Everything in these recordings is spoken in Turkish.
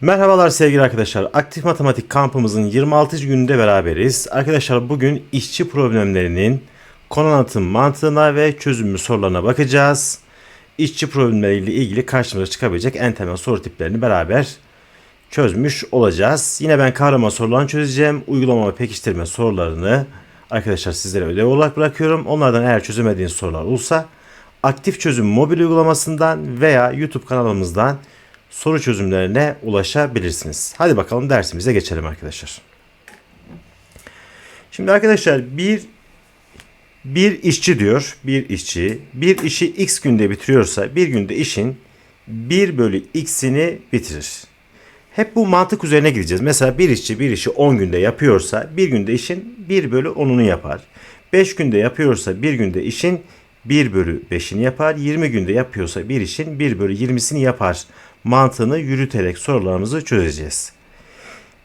Merhabalar sevgili arkadaşlar. Aktif Matematik kampımızın 26. gününde beraberiz. Arkadaşlar bugün işçi problemlerinin konu anlatım mantığına ve çözümü sorularına bakacağız. İşçi problemleriyle ilgili karşımıza çıkabilecek en temel soru tiplerini beraber çözmüş olacağız. Yine ben kahraman sorularını çözeceğim. Uygulama ve pekiştirme sorularını arkadaşlar sizlere ödev olarak bırakıyorum. Onlardan eğer çözemediğiniz sorular olursa aktif çözüm mobil uygulamasından veya YouTube kanalımızdan soru çözümlerine ulaşabilirsiniz. Hadi bakalım dersimize geçelim arkadaşlar. Şimdi arkadaşlar bir bir işçi diyor, bir işçi bir işi x günde bitiriyorsa bir günde işin 1 bölü x'ini bitirir. Hep bu mantık üzerine gideceğiz. Mesela bir işçi bir işi 10 günde yapıyorsa bir günde işin 1 bölü 10'unu yapar. 5 günde yapıyorsa bir günde işin 1 bölü 5'ini yapar. 20 günde yapıyorsa bir işin 1 bölü 20'sini yapar. Mantığını yürüterek sorularımızı çözeceğiz.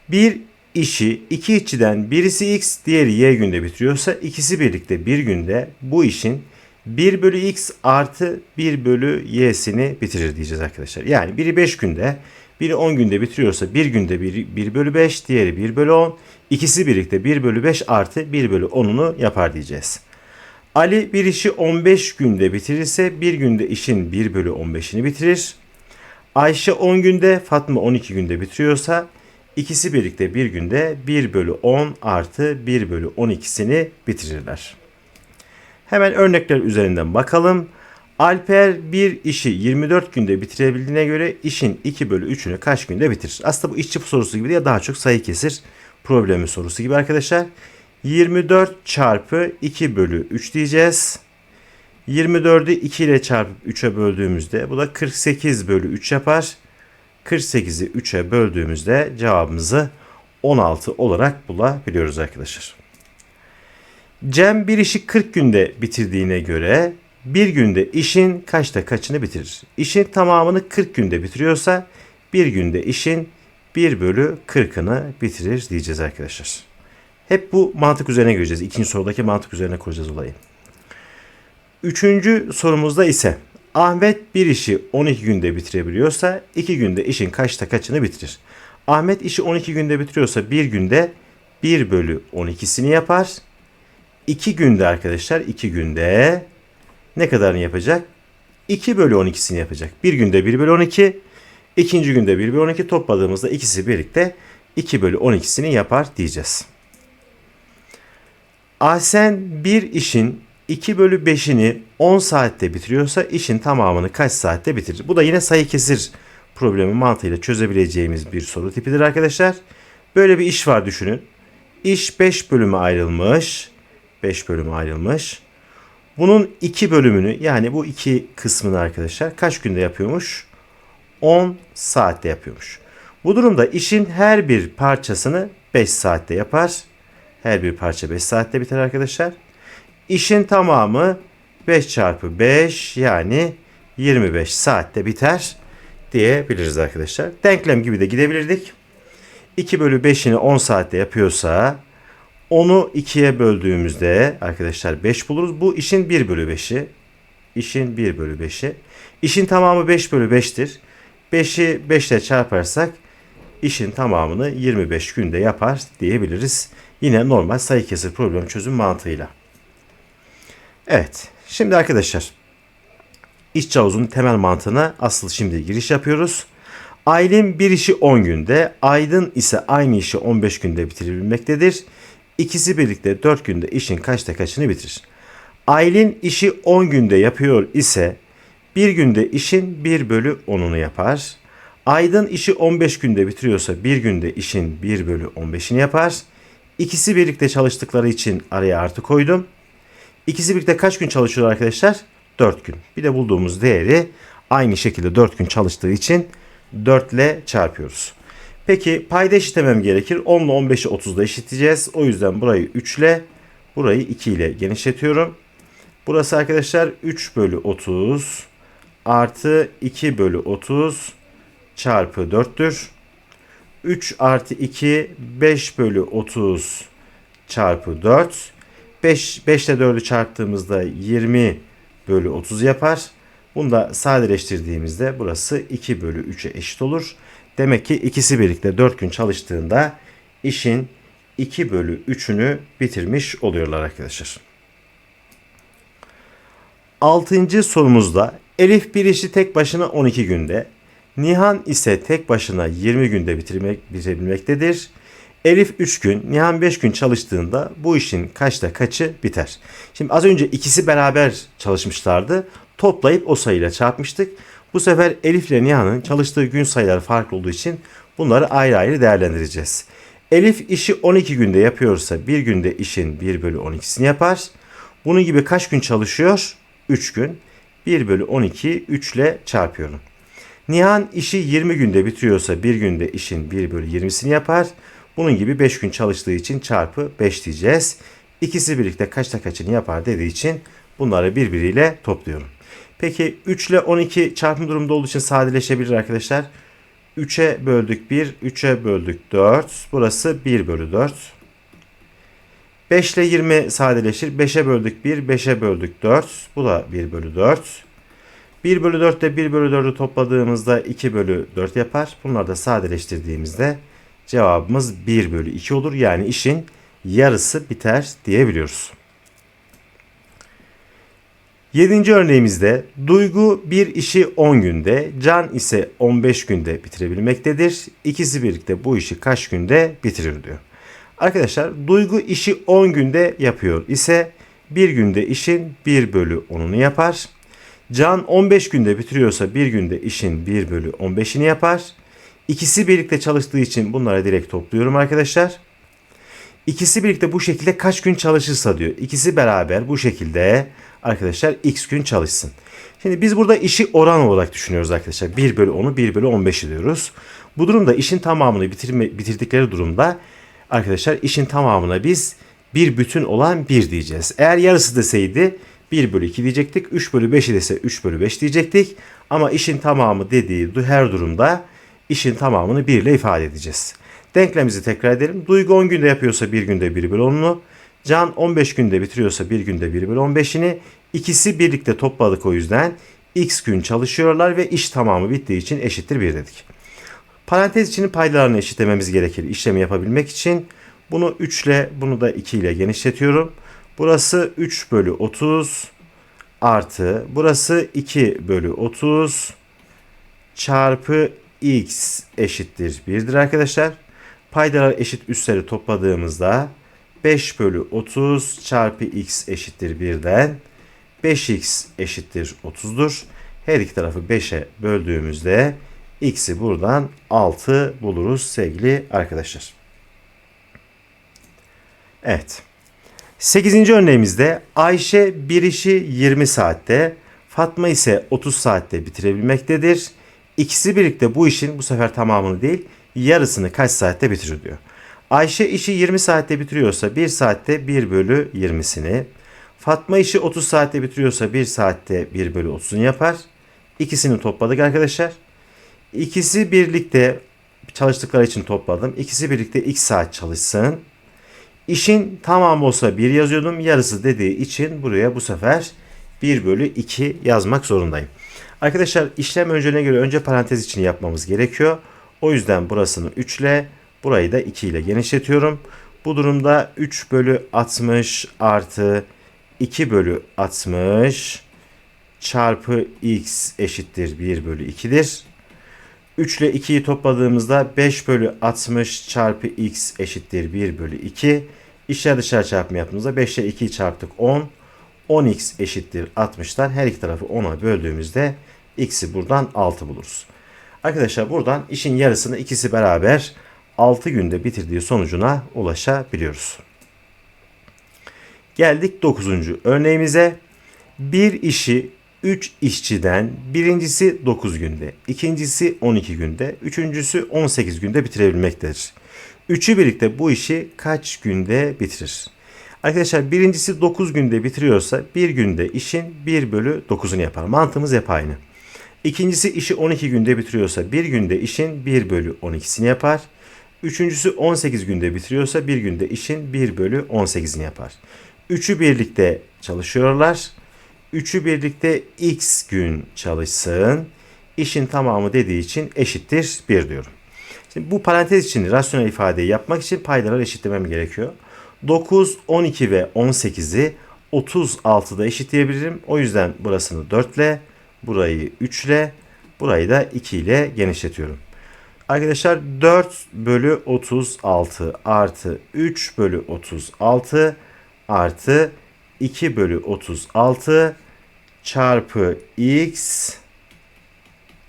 Bir işi iki işçiden birisi x diğeri y günde bitiriyorsa ikisi birlikte bir günde bu işin 1 bölü x artı 1 bölü y'sini bitirir diyeceğiz arkadaşlar. Yani biri 5 günde biri 10 günde bitiriyorsa bir günde biri 1 bölü 5 diğeri 1 bölü 10 ikisi birlikte 1 bölü 5 artı 1 bölü 10'unu yapar diyeceğiz. Ali bir işi 15 günde bitirirse bir günde işin 1 bölü 15'ini bitirir. Ayşe 10 günde Fatma 12 günde bitiriyorsa ikisi birlikte bir günde 1 bölü 10 artı 1 bölü 12'sini bitirirler. Hemen örnekler üzerinden bakalım. Alper bir işi 24 günde bitirebildiğine göre işin 2 bölü 3'ünü kaç günde bitirir? Aslında bu işçi sorusu gibi değil daha çok sayı kesir problemi sorusu gibi arkadaşlar. 24 çarpı 2 bölü 3 diyeceğiz. 24'ü 2 ile çarpıp 3'e böldüğümüzde bu da 48 bölü 3 yapar. 48'i 3'e böldüğümüzde cevabımızı 16 olarak bulabiliyoruz arkadaşlar. Cem bir işi 40 günde bitirdiğine göre bir günde işin kaçta kaçını bitirir? İşin tamamını 40 günde bitiriyorsa bir günde işin 1 bölü 40'ını bitirir diyeceğiz arkadaşlar. Hep bu mantık üzerine göreceğiz. İkinci sorudaki mantık üzerine kuracağız olayı. Üçüncü sorumuzda ise Ahmet bir işi 12 günde bitirebiliyorsa 2 günde işin kaçta kaçını bitirir? Ahmet işi 12 günde bitiriyorsa bir günde 1 bölü 12'sini yapar. 2 günde arkadaşlar 2 günde ne kadarını yapacak? 2 bölü 12'sini yapacak. Bir günde 1 bölü 12, ikinci günde 1 bölü 12 topladığımızda ikisi birlikte 2 bölü 12'sini yapar diyeceğiz. Ahsen bir işin 2 bölü 5'ini 10 saatte bitiriyorsa işin tamamını kaç saatte bitirir? Bu da yine sayı kesir problemi mantığıyla çözebileceğimiz bir soru tipidir arkadaşlar. Böyle bir iş var düşünün. İş 5 bölüme ayrılmış. 5 bölüme ayrılmış. Bunun 2 bölümünü yani bu iki kısmını arkadaşlar kaç günde yapıyormuş? 10 saatte yapıyormuş. Bu durumda işin her bir parçasını 5 saatte yapar. Her bir parça 5 saatte biter arkadaşlar. İşin tamamı 5 çarpı 5 yani 25 saatte biter diyebiliriz arkadaşlar. Denklem gibi de gidebilirdik. 2 bölü 5'ini 10 saatte yapıyorsa onu 2'ye böldüğümüzde arkadaşlar 5 buluruz. Bu işin 1 bölü 5'i. İşin 1 bölü 5'i. İşin tamamı 5 bölü 5'tir. 5'i 5 ile çarparsak işin tamamını 25 günde yapar diyebiliriz. Yine normal sayı kesir problem çözüm mantığıyla. Evet. Şimdi arkadaşlar iç havuzun temel mantığına asıl şimdi giriş yapıyoruz. Aylin bir işi 10 günde, Aydın ise aynı işi 15 günde bitirebilmektedir. İkisi birlikte 4 günde işin kaçta kaçını bitirir? Aylin işi 10 günde yapıyor ise bir günde işin 1 bölü 10'unu yapar. Aydın işi 15 günde bitiriyorsa bir günde işin 1 bölü 15'ini yapar. İkisi birlikte çalıştıkları için araya artı koydum. İkisi birlikte kaç gün çalışıyor arkadaşlar? 4 gün. Bir de bulduğumuz değeri aynı şekilde 4 gün çalıştığı için 4 ile çarpıyoruz. Peki payda eşitlemem gerekir. 10 ile 15'i 30'da eşitleyeceğiz. O yüzden burayı 3 ile burayı 2 ile genişletiyorum. Burası arkadaşlar 3 bölü 30 artı 2 bölü 30 çarpı 4'tür. 3 artı 2 5 bölü 30 çarpı 4. 5, 5 ile 4'ü çarptığımızda 20 bölü 30 yapar. Bunu da sadeleştirdiğimizde burası 2 bölü 3'e eşit olur. Demek ki ikisi birlikte 4 gün çalıştığında işin 2 bölü 3'ünü bitirmiş oluyorlar arkadaşlar. Altıncı sorumuzda Elif bir işi tek başına 12 günde, Nihan ise tek başına 20 günde bitirmek, bitirebilmektedir. Elif 3 gün, Nihan 5 gün çalıştığında bu işin kaçta kaçı biter? Şimdi az önce ikisi beraber çalışmışlardı. Toplayıp o sayıyla çarpmıştık. Bu sefer Elif ile Nihan'ın çalıştığı gün sayıları farklı olduğu için bunları ayrı ayrı değerlendireceğiz. Elif işi 12 günde yapıyorsa bir günde işin 1 bölü 12'sini yapar. Bunun gibi kaç gün çalışıyor? 3 gün. 1 bölü 12 3 ile çarpıyorum. Nihan işi 20 günde bitiriyorsa bir günde işin 1 bölü 20'sini yapar. Bunun gibi 5 gün çalıştığı için çarpı 5 diyeceğiz. İkisi birlikte kaçta kaçını yapar dediği için bunları birbiriyle topluyorum. Peki 3 ile 12 çarpım durumda olduğu için sadeleşebilir arkadaşlar. 3'e böldük 1, 3'e böldük 4. Burası 1 bölü 4. 5 ile 20 sadeleşir. 5'e böldük 1, 5'e böldük 4. Bu da 1 bölü 4. 1 bölü 4 ile 1 bölü 4'ü topladığımızda 2 bölü 4 yapar. Bunları da sadeleştirdiğimizde cevabımız 1 bölü 2 olur. Yani işin yarısı biter diyebiliyoruz. Yedinci örneğimizde Duygu bir işi 10 günde, Can ise 15 günde bitirebilmektedir. İkisi birlikte bu işi kaç günde bitirir diyor. Arkadaşlar Duygu işi 10 günde yapıyor ise bir günde işin 1 bölü 10'unu yapar. Can 15 günde bitiriyorsa bir günde işin 1 bölü 15'ini yapar. İkisi birlikte çalıştığı için bunları direkt topluyorum arkadaşlar. İkisi birlikte bu şekilde kaç gün çalışırsa diyor. İkisi beraber bu şekilde arkadaşlar x gün çalışsın. Şimdi biz burada işi oran olarak düşünüyoruz arkadaşlar. 1 bölü 10'u 1 bölü 15'i diyoruz. Bu durumda işin tamamını bitirme, bitirdikleri durumda arkadaşlar işin tamamına biz bir bütün olan 1 diyeceğiz. Eğer yarısı deseydi 1 bölü 2 diyecektik. 3 bölü 5'i dese 3 bölü 5 diyecektik. Ama işin tamamı dediği her durumda işin tamamını 1 ile ifade edeceğiz. Denklemimizi tekrar edelim. Duygu 10 günde yapıyorsa 1 günde 1 bölü 10'unu. Can 15 günde bitiriyorsa 1 günde 1 bölü 15'ini. İkisi birlikte topladık o yüzden. X gün çalışıyorlar ve iş tamamı bittiği için eşittir 1 dedik. Parantez içinin paydalarını eşitlememiz gerekir işlemi yapabilmek için. Bunu 3 ile bunu da 2 ile genişletiyorum. Burası 3 bölü 30 artı burası 2 bölü 30 çarpı x eşittir 1'dir arkadaşlar. Paydalar eşit üstleri topladığımızda 5 bölü 30 çarpı x eşittir 1'den 5x eşittir 30'dur. Her iki tarafı 5'e böldüğümüzde x'i buradan 6 buluruz sevgili arkadaşlar. Evet. 8. örneğimizde Ayşe bir işi 20 saatte, Fatma ise 30 saatte bitirebilmektedir. İkisi birlikte bu işin bu sefer tamamını değil yarısını kaç saatte bitirir diyor. Ayşe işi 20 saatte bitiriyorsa 1 saatte 1 bölü 20'sini. Fatma işi 30 saatte bitiriyorsa 1 saatte 1 bölü 30'unu yapar. İkisini topladık arkadaşlar. İkisi birlikte çalıştıkları için topladım. İkisi birlikte x saat çalışsın. İşin tamamı olsa 1 yazıyordum. Yarısı dediği için buraya bu sefer 1 bölü 2 yazmak zorundayım. Arkadaşlar işlem önceliğine göre önce parantez için yapmamız gerekiyor. O yüzden burasını 3 ile burayı da 2 ile genişletiyorum. Bu durumda 3 bölü 60 artı 2 bölü 60 çarpı x eşittir 1 bölü 2'dir. 3 ile 2'yi topladığımızda 5 bölü 60 çarpı x eşittir 1 bölü 2. İçler dışarı çarpımı yaptığımızda 5 ile 2'yi çarptık 10. 10x eşittir 60'tan her iki tarafı 10'a böldüğümüzde x'i buradan 6 buluruz. Arkadaşlar buradan işin yarısını ikisi beraber 6 günde bitirdiği sonucuna ulaşabiliyoruz. Geldik 9. örneğimize. Bir işi 3 işçiden birincisi 9 günde, ikincisi 12 günde, üçüncüsü 18 günde bitirebilmektedir. Üçü birlikte bu işi kaç günde bitirir? Arkadaşlar birincisi 9 günde bitiriyorsa bir günde işin 1 bölü 9'unu yapar. Mantığımız hep aynı. İkincisi işi 12 günde bitiriyorsa bir günde işin 1 bölü 12'sini yapar. Üçüncüsü 18 günde bitiriyorsa bir günde işin 1 bölü 18'ini yapar. Üçü birlikte çalışıyorlar. Üçü birlikte x gün çalışsın. İşin tamamı dediği için eşittir 1 diyorum. Şimdi bu parantez içinde rasyonel ifadeyi yapmak için paydaları eşitlemem gerekiyor. 9, 12 ve 18'i 36'da eşitleyebilirim. O yüzden burasını 4 ile, burayı 3 ile, burayı da 2 ile genişletiyorum. Arkadaşlar 4 bölü 36 artı 3 bölü 36 artı 2 bölü 36 çarpı x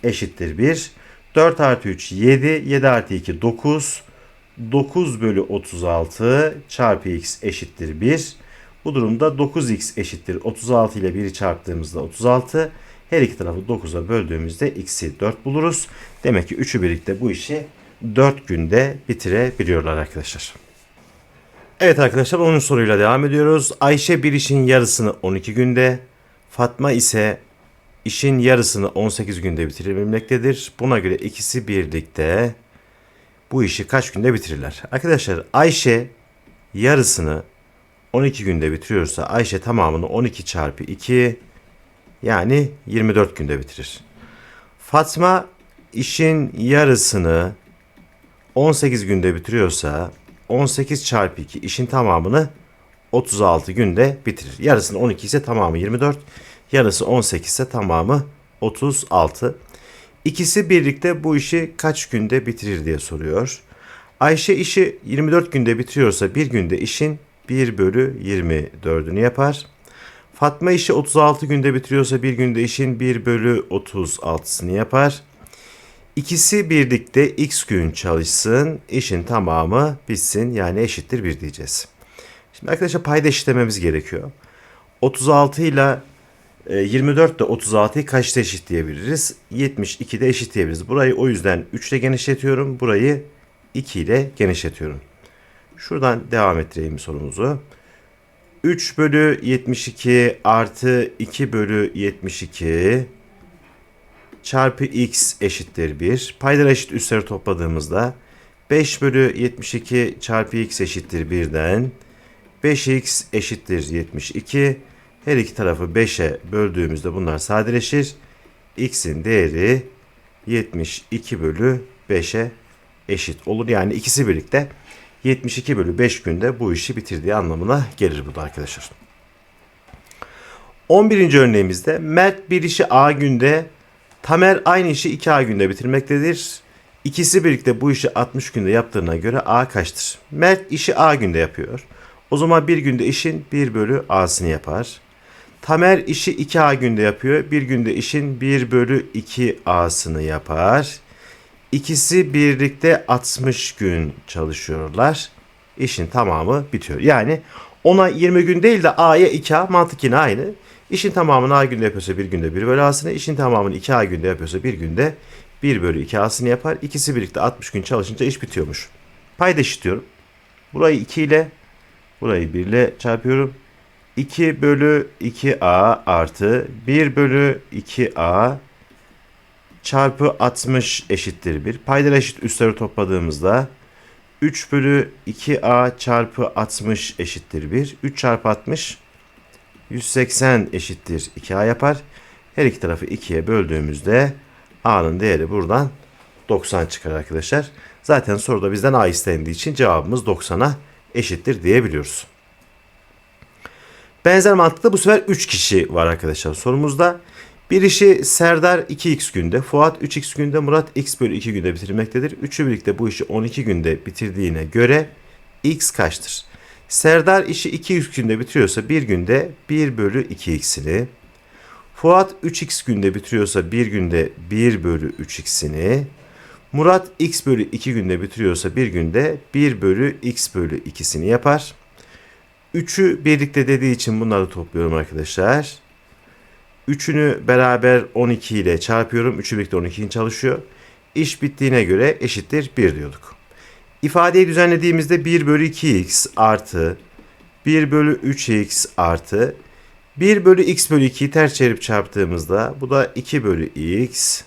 eşittir 1. 4 artı 3 7, 7 artı 2 9. 9 bölü 36 çarpı x eşittir 1. Bu durumda 9x eşittir 36 ile 1'i çarptığımızda 36. Her iki tarafı 9'a böldüğümüzde x'i 4 buluruz. Demek ki üçü birlikte bu işi 4 günde bitirebiliyorlar arkadaşlar. Evet arkadaşlar 10. soruyla devam ediyoruz. Ayşe bir işin yarısını 12 günde, Fatma ise işin yarısını 18 günde bitirebilmektedir. Buna göre ikisi birlikte bu işi kaç günde bitirirler? Arkadaşlar Ayşe yarısını 12 günde bitiriyorsa Ayşe tamamını 12 çarpı 2 yani 24 günde bitirir. Fatma işin yarısını 18 günde bitiriyorsa 18 çarpı 2 işin tamamını 36 günde bitirir. Yarısını 12 ise tamamı 24. Yarısı 18 ise tamamı 36. İkisi birlikte bu işi kaç günde bitirir diye soruyor. Ayşe işi 24 günde bitiriyorsa bir günde işin 1 bölü 24'ünü yapar. Fatma işi 36 günde bitiriyorsa bir günde işin 1 bölü 36'sını yapar. İkisi birlikte x gün çalışsın, işin tamamı bitsin yani eşittir 1 diyeceğiz. Şimdi arkadaşlar payda eşitlememiz gerekiyor. 36 ile 24 de 36'yı kaçta eşitleyebiliriz? 72'de eşitleyebiliriz. Burayı o yüzden 3 ile genişletiyorum. Burayı 2 ile genişletiyorum. Şuradan devam ettireyim sorumuzu. 3 bölü 72 artı 2 bölü 72 çarpı x eşittir 1. Paydalar eşit üstleri topladığımızda 5 bölü 72 çarpı x eşittir 1'den 5x eşittir 72. Her iki tarafı 5'e böldüğümüzde bunlar sadeleşir. x'in değeri 72 bölü 5'e eşit olur. Yani ikisi birlikte 72 bölü 5 günde bu işi bitirdiği anlamına gelir bu da arkadaşlar. 11. örneğimizde Mert bir işi A günde, Tamer aynı işi 2A günde bitirmektedir. İkisi birlikte bu işi 60 günde yaptığına göre A kaçtır? Mert işi A günde yapıyor. O zaman bir günde işin 1 bölü A'sını yapar. Tamer işi 2A günde yapıyor. Bir günde işin 1 bölü 2A'sını yapar. İkisi birlikte 60 gün çalışıyorlar. İşin tamamı bitiyor. Yani ona 20 gün değil de A'ya 2A mantık yine aynı. İşin tamamını A günde yapıyorsa bir günde 1 bölü A'sını, işin tamamını 2A günde yapıyorsa bir günde 1 bölü 2 A'sını yapar. İkisi birlikte 60 gün çalışınca iş bitiyormuş. Payda eşitliyorum. Burayı 2 ile, burayı 1 ile çarpıyorum. 2 bölü 2A artı 1 bölü 2A çarpı 60 eşittir 1. Paydalar eşit üstleri topladığımızda 3 bölü 2A çarpı 60 eşittir 1. 3 çarpı 60 180 eşittir 2A yapar. Her iki tarafı 2'ye böldüğümüzde A'nın değeri buradan 90 çıkar arkadaşlar. Zaten soruda bizden A istendiği için cevabımız 90'a eşittir diyebiliyoruz. Benzer mantıkta bu sefer 3 kişi var arkadaşlar sorumuzda. Bir işi Serdar 2x günde, Fuat 3x günde, Murat x bölü 2 günde bitirmektedir. Üçü birlikte bu işi 12 günde bitirdiğine göre x kaçtır? Serdar işi 2x günde bitiriyorsa bir günde 1 bölü 2x'ini, Fuat 3x günde bitiriyorsa bir günde 1 bölü 3x'ini, Murat x bölü 2 günde bitiriyorsa bir günde 1 bölü x bölü 2'sini yapar. 3'ü birlikte dediği için bunları topluyorum arkadaşlar. 3'ünü beraber 12 ile çarpıyorum. 3'ü birlikte 12'in çalışıyor. İş bittiğine göre eşittir 1 diyorduk. İfadeyi düzenlediğimizde 1 bölü 2x artı 1 bölü 3x artı 1 bölü x bölü 2'yi ters çevirip çarptığımızda bu da 2 bölü x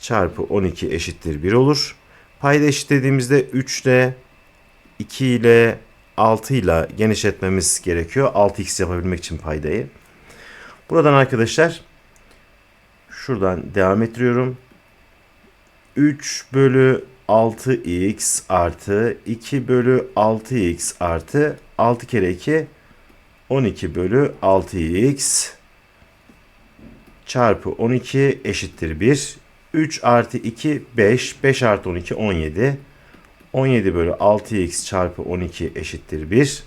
çarpı 12 eşittir 1 olur. Payda eşitlediğimizde 3 ile 2 ile 6 ile genişletmemiz gerekiyor. 6x yapabilmek için paydayı. Buradan arkadaşlar şuradan devam ettiriyorum. 3 bölü 6x artı 2 bölü 6x artı 6 kere 2 12 bölü 6x çarpı 12 eşittir 1. 3 artı 2 5. 5 artı 12 17. 17 bölü 6x çarpı 12 eşittir 1.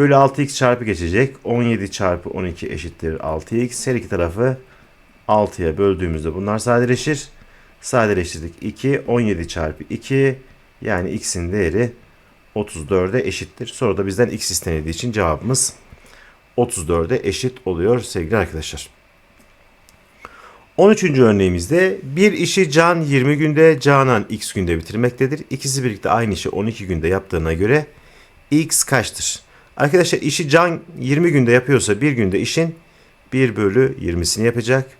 Bölü 6x çarpı geçecek. 17 çarpı 12 eşittir 6x. Her iki tarafı 6'ya böldüğümüzde bunlar sadeleşir. Sadeleştirdik 2. 17 çarpı 2 yani x'in değeri 34'e eşittir. Sonra da bizden x istenildiği için cevabımız 34'e eşit oluyor sevgili arkadaşlar. 13. örneğimizde bir işi Can 20 günde, Canan x günde bitirmektedir. İkisi birlikte aynı işi 12 günde yaptığına göre x kaçtır? Arkadaşlar işi Can 20 günde yapıyorsa bir günde işin 1 bölü 20'sini yapacak.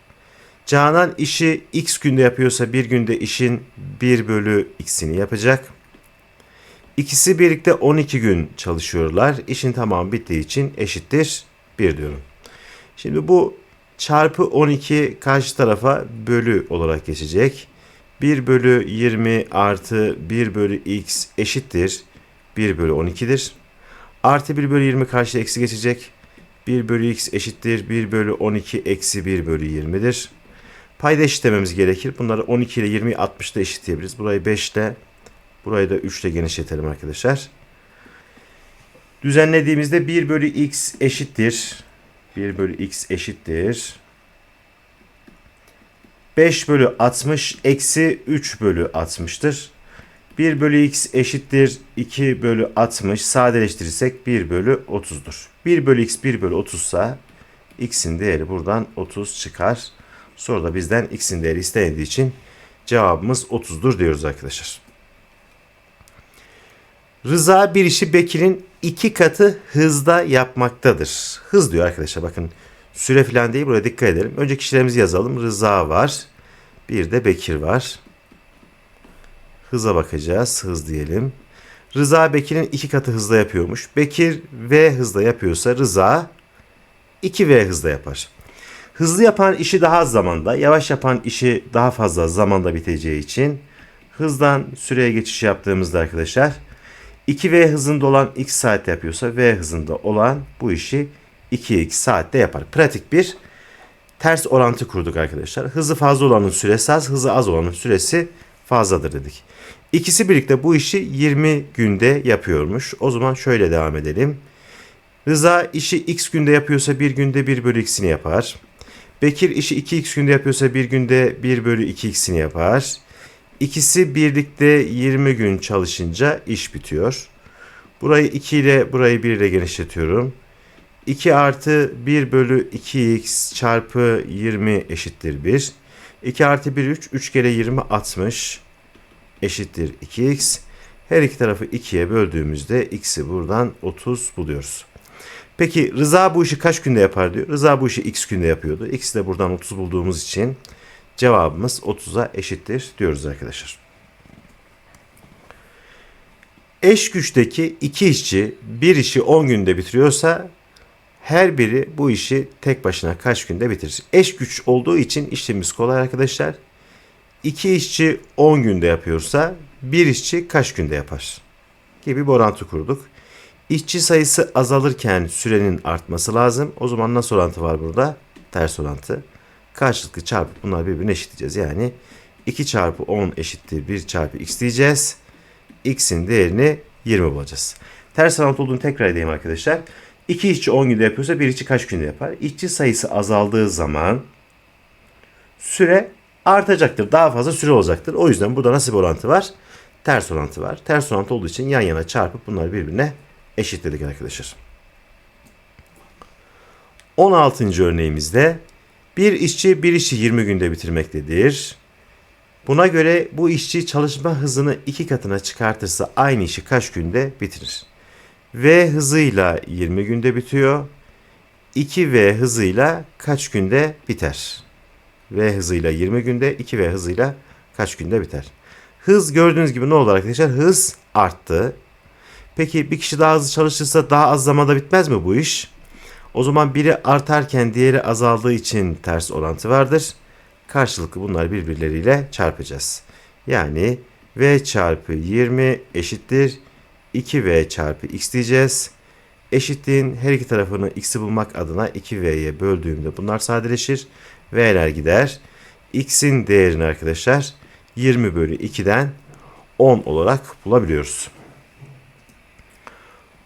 Canan işi x günde yapıyorsa bir günde işin 1 bölü x'ini yapacak. İkisi birlikte 12 gün çalışıyorlar. İşin tamamı bittiği için eşittir 1 diyorum. Şimdi bu çarpı 12 karşı tarafa bölü olarak geçecek. 1 bölü 20 artı 1 bölü x eşittir 1 bölü 12'dir. Artı 1 bölü 20 karşı eksi geçecek. 1 bölü x eşittir 1 bölü 12 eksi 1 bölü 20'dir. Payda eşitlememiz gerekir. Bunları 12 ile 20'yi 60'da eşitleyebiliriz. Burayı 5 ile burayı da 3 ile genişletelim arkadaşlar. Düzenlediğimizde 1 bölü x eşittir 1 bölü x eşittir. 5 bölü 60 eksi 3 bölü 60'tır. 1 bölü x eşittir 2 bölü 60 sadeleştirirsek 1 bölü 30'dur. 1 bölü x 1 bölü 30 ise x'in değeri buradan 30 çıkar. Sonra da bizden x'in değeri istendiği için cevabımız 30'dur diyoruz arkadaşlar. Rıza bir işi Bekir'in iki katı hızda yapmaktadır. Hız diyor arkadaşlar bakın. Süre falan değil buraya dikkat edelim. Önce kişilerimizi yazalım. Rıza var. Bir de Bekir var. Hıza bakacağız. Hız diyelim. Rıza Bekir'in iki katı hızda yapıyormuş. Bekir V hızda yapıyorsa Rıza 2V hızda yapar. Hızlı yapan işi daha az zamanda, yavaş yapan işi daha fazla zamanda biteceği için hızdan süreye geçiş yaptığımızda arkadaşlar 2V hızında olan x saatte yapıyorsa V hızında olan bu işi 2x saatte yapar. Pratik bir ters orantı kurduk arkadaşlar. Hızı fazla olanın süresi az, hızı az olanın süresi fazladır dedik. İkisi birlikte bu işi 20 günde yapıyormuş. O zaman şöyle devam edelim. Rıza işi x günde yapıyorsa bir günde 1 bölü x'ini yapar. Bekir işi 2x günde yapıyorsa bir günde 1 bölü 2x'ini yapar. İkisi birlikte 20 gün çalışınca iş bitiyor. Burayı 2 ile burayı 1 ile genişletiyorum. 2 artı 1 bölü 2x çarpı 20 eşittir 1. 2 artı 1 3. 3 kere 20 60 eşittir 2x. Her iki tarafı 2'ye böldüğümüzde x'i buradan 30 buluyoruz. Peki Rıza bu işi kaç günde yapar diyor. Rıza bu işi x günde yapıyordu. X'i de buradan 30 bulduğumuz için cevabımız 30'a eşittir diyoruz arkadaşlar. Eş güçteki iki işçi bir işi 10 günde bitiriyorsa her biri bu işi tek başına kaç günde bitirir? Eş güç olduğu için işlemimiz kolay arkadaşlar. İki işçi 10 günde yapıyorsa bir işçi kaç günde yapar? Gibi bir orantı kurduk. İşçi sayısı azalırken sürenin artması lazım. O zaman nasıl orantı var burada? Ters orantı. Karşılıklı çarpıp bunları birbirine eşitleyeceğiz. Yani 2 çarpı 10 eşittir 1 çarpı x diyeceğiz. x'in değerini 20 bulacağız. Ters orantı olduğunu tekrar edeyim arkadaşlar. 2 işçi 10 günde yapıyorsa bir işçi kaç günde yapar? İşçi sayısı azaldığı zaman süre artacaktır. Daha fazla süre olacaktır. O yüzden burada nasıl bir orantı var? Ters orantı var. Ters orantı olduğu için yan yana çarpıp bunları birbirine eşitledik arkadaşlar. 16. örneğimizde bir işçi bir işi 20 günde bitirmektedir. Buna göre bu işçi çalışma hızını iki katına çıkartırsa aynı işi kaç günde bitirir? V hızıyla 20 günde bitiyor. 2V hızıyla kaç günde biter? V hızıyla 20 günde, 2V hızıyla kaç günde biter? Hız gördüğünüz gibi ne oldu arkadaşlar? Hız arttı. Peki bir kişi daha hızlı çalışırsa daha az zamanda bitmez mi bu iş? O zaman biri artarken diğeri azaldığı için ters orantı vardır. Karşılıklı bunlar birbirleriyle çarpacağız. Yani v çarpı 20 eşittir 2v çarpı x diyeceğiz. Eşitliğin her iki tarafını x'i bulmak adına 2v'ye böldüğümde bunlar sadeleşir. V'ler gider. X'in değerini arkadaşlar 20 bölü 2'den 10 olarak bulabiliyoruz.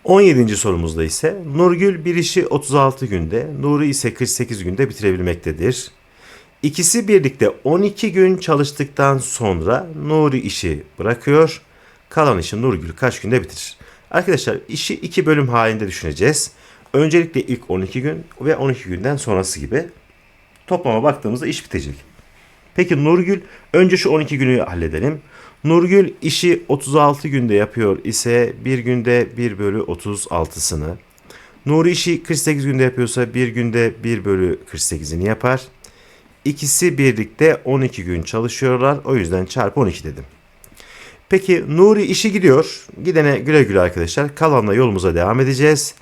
17. sorumuzda ise Nurgül bir işi 36 günde, Nuri ise 48 günde bitirebilmektedir. İkisi birlikte 12 gün çalıştıktan sonra Nuri işi bırakıyor. Kalan işi Nurgül kaç günde bitirir? Arkadaşlar işi iki bölüm halinde düşüneceğiz. Öncelikle ilk 12 gün ve 12 günden sonrası gibi. Toplama baktığımızda iş bitecek. Peki Nurgül önce şu 12 günü halledelim. Nurgül işi 36 günde yapıyor ise bir günde 1 bölü 36'sını. Nuri işi 48 günde yapıyorsa bir günde 1 bölü 48'ini yapar. İkisi birlikte 12 gün çalışıyorlar. O yüzden çarpı 12 dedim. Peki Nuri işi gidiyor. Gidene güle güle arkadaşlar. Kalanla yolumuza devam edeceğiz.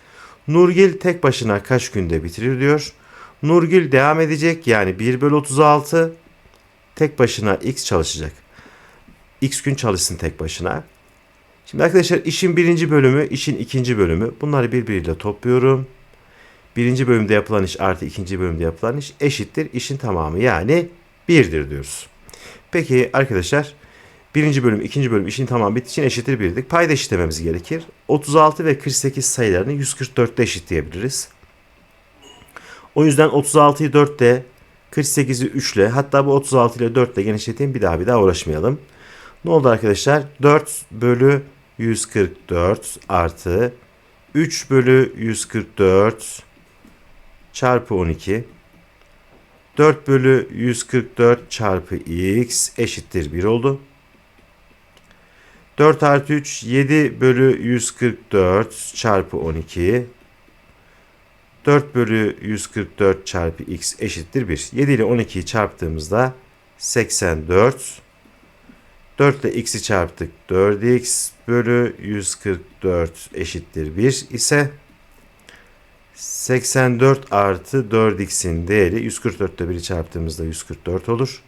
Nurgil tek başına kaç günde bitirir diyor. Nurgül devam edecek yani 1 bölü 36 tek başına x çalışacak. X gün çalışsın tek başına. Şimdi arkadaşlar işin birinci bölümü, işin ikinci bölümü. Bunları birbiriyle topluyorum. Birinci bölümde yapılan iş artı ikinci bölümde yapılan iş eşittir işin tamamı yani 1'dir diyoruz. Peki arkadaşlar birinci bölüm, ikinci bölüm işin tamamı bittiği için eşittir 1'dik. Payda eşitlememiz gerekir. 36 ve 48 sayılarını 144'te eşitleyebiliriz. O yüzden 36'yı 4'te, 48'i 3 ile hatta bu 36 ile 4 ile genişleteyim bir daha bir daha uğraşmayalım. Ne oldu arkadaşlar? 4 bölü 144 artı 3 bölü 144 çarpı 12 4 bölü 144 çarpı x eşittir 1 oldu. 4 artı 3 7 bölü 144 çarpı 12 4 bölü 144 çarpı x eşittir 1. 7 ile 12'yi çarptığımızda 84 4 ile x'i çarptık 4x bölü 144 eşittir 1 ise 84 artı 4x'in değeri 144 ile 1'i çarptığımızda 144 olur.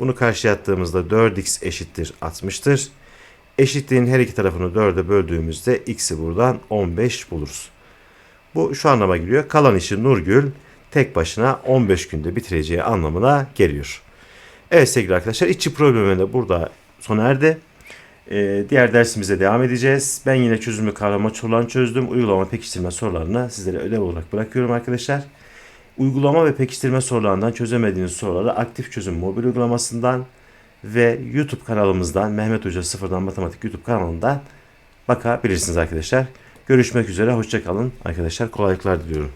Bunu karşıya attığımızda 4x eşittir 60'tır. Eşitliğin her iki tarafını 4'e böldüğümüzde x'i buradan 15 buluruz. Bu şu anlama geliyor. Kalan işi Nurgül tek başına 15 günde bitireceği anlamına geliyor. Evet sevgili arkadaşlar içi problemi de burada sona erdi. Ee, diğer dersimize devam edeceğiz. Ben yine çözümü kavrama sorularını çözdüm. Uygulama pekiştirme sorularını sizlere ödev olarak bırakıyorum arkadaşlar. Uygulama ve pekiştirme sorularından çözemediğiniz soruları aktif çözüm mobil uygulamasından ve YouTube kanalımızdan Mehmet Hoca Sıfırdan Matematik YouTube kanalından bakabilirsiniz arkadaşlar. Görüşmek üzere, hoşçakalın arkadaşlar. Kolaylıklar diliyorum.